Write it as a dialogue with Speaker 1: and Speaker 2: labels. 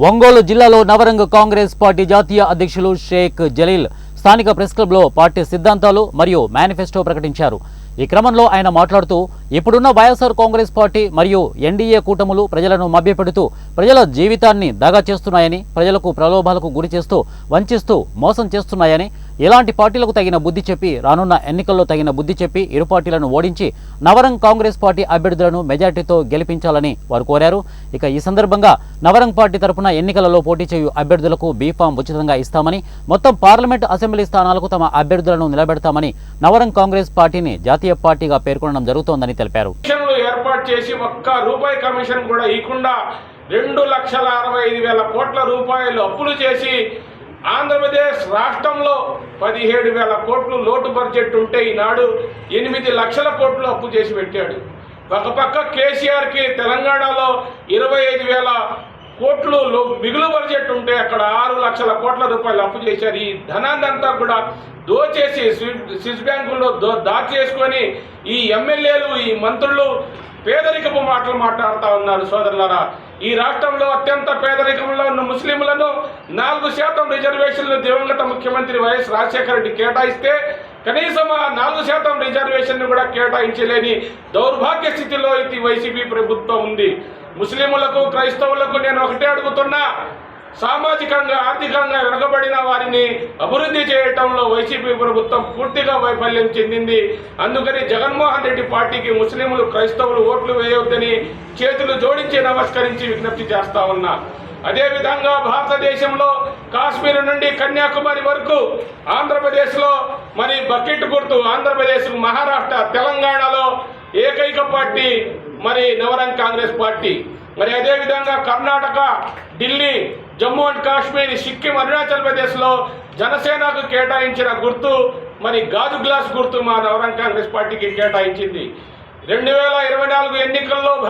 Speaker 1: ఒంగోలు జిల్లాలో నవరంగ కాంగ్రెస్ పార్టీ జాతీయ అధ్యక్షులు షేక్ జలీల్ స్థానిక ప్రెస్ క్లబ్లో పార్టీ సిద్ధాంతాలు మరియు మేనిఫెస్టో ప్రకటించారు. ఈ క్రమంలో ఆయన మాట్లాడుతూ ఇప్పుడున్న వైఎస్ఆర్ కాంగ్రెస్ పార్టీ మరియు ఎన్డీఏ కూటములు ప్రజలను మభ్యపెడుతూ ప్రజల జీవితాన్ని దగా చేస్తున్నాయని ప్రజలకు ప్రలోభాలకు గురి చేస్తూ వంచిస్తూ మోసం చేస్తున్నాయని ఇలాంటి పార్టీలకు తగిన బుద్ధి చెప్పి రానున్న ఎన్నికల్లో తగిన బుద్ధి చెప్పి ఇరు పార్టీలను ఓడించి నవరంగ్ కాంగ్రెస్ పార్టీ అభ్యర్థులను మెజార్టీతో గెలిపించాలని వారు కోరారు. ఇక ఈ సందర్భంగా నవరంగ్ పార్టీ తరపున ఎన్నికలలో పోటీ చేయు అభ్యర్థులకు బీఫామ్ ఉచితంగా ఇస్తామని మొత్తం పార్లమెంట్ అసెంబ్లీ స్థానాలకు తమ అభ్యర్థులను నిలబెడతామని నవరంగ్ కాంగ్రెస్ పార్టీని జాతీయ పార్టీగా పేర్కొనడం జరుగుతోందని తెలిపారు.
Speaker 2: ఏర్పాటు చేసి ఒక్క రూపాయి కమిషన్ కూడా ఇవ్వకుండా రెండు లక్షల అరవై ఐదు వేల కోట్ల రూపాయలు అప్పులు చేసి ఆంధ్రప్రదేశ్ రాష్ట్రంలో పదిహేడు వేల కోట్లు లోటు బడ్జెట్ ఉంటే ఈనాడు ఎనిమిది లక్షల కోట్లు అప్పు చేసి పెట్టాడు. ఒక పక్క కేసీఆర్కి తెలంగాణలో ఇరవై ఐదు వేల కోట్లు మిగులు బడ్జెట్ ఉంటే అక్కడ ఆరు లక్షల కోట్ల రూపాయలు అప్పు చేశారు. ఈ ధనాన్ని అంతా కూడా దోచేసి స్వి- స్విస్ బ్యాంకుల్లో దో దాచేసుకొని ఈ ఎమ్మెల్యేలు ఈ మంత్రులు పేదరికపు మాటలు మాట్లాడుతూ ఉన్నారు సోదరులారా. ఈ రాష్ట్రంలో అత్యంత పేదరికంలో ఉన్న ముస్లింలను నాలుగు శాతం రిజర్వేషన్లు దివంగత ముఖ్యమంత్రి వైఎస్ రాజశేఖర రెడ్డి కేటాయిస్తే కనీసం ఆ నాలుగు శాతం రిజర్వేషన్ కూడా కేటాయించలేని దౌర్భాగ్య స్థితిలో ఇది వైసీపీ ప్రభుత్వం ఉంది. ముస్లింలకు క్రైస్తవులకు నేను ఒకటే అడుగుతున్నా సామాజికంగా ఆర్థికంగా వెనుకబడిన వారిని అభివృద్ధి చేయటంలో వైసీపీ ప్రభుత్వం పూర్తిగా వైఫల్యం చెందింది. అందుకని జగన్మోహన్ రెడ్డి పార్టీకి ముస్లింలు క్రైస్తవులు ఓట్లు వేయొద్దని చేతులు జోడించి నమస్కరించి విజ్ఞప్తి చేస్తా ఉన్నా. అదేవిధంగా భారతదేశంలో కాశ్మీర్ నుండి కన్యాకుమారి వరకు ఆంధ్రప్రదేశ్లో మరి బకెట్ గుర్తు ఆంధ్రప్రదేశ్ మహారాష్ట్ర తెలంగాణలో ఏకైక పార్టీ మరి నవరంగ్ కాంగ్రెస్ పార్టీ. మరి అదేవిధంగా కర్ణాటక ఢిల్లీ జమ్మూ అండ్ కాశ్మీర్ సిక్కిం అరుణాచల్ ప్రదేశ్లో జనసేనకు కేటాయించిన గుర్తు మరి గాజు గ్లాస్ గుర్తు మా నవరంగ్ కాంగ్రెస్ పార్టీకి కేటాయించింది. రెండు వేల ఇరవై నాలుగు ఎన్నికల్లో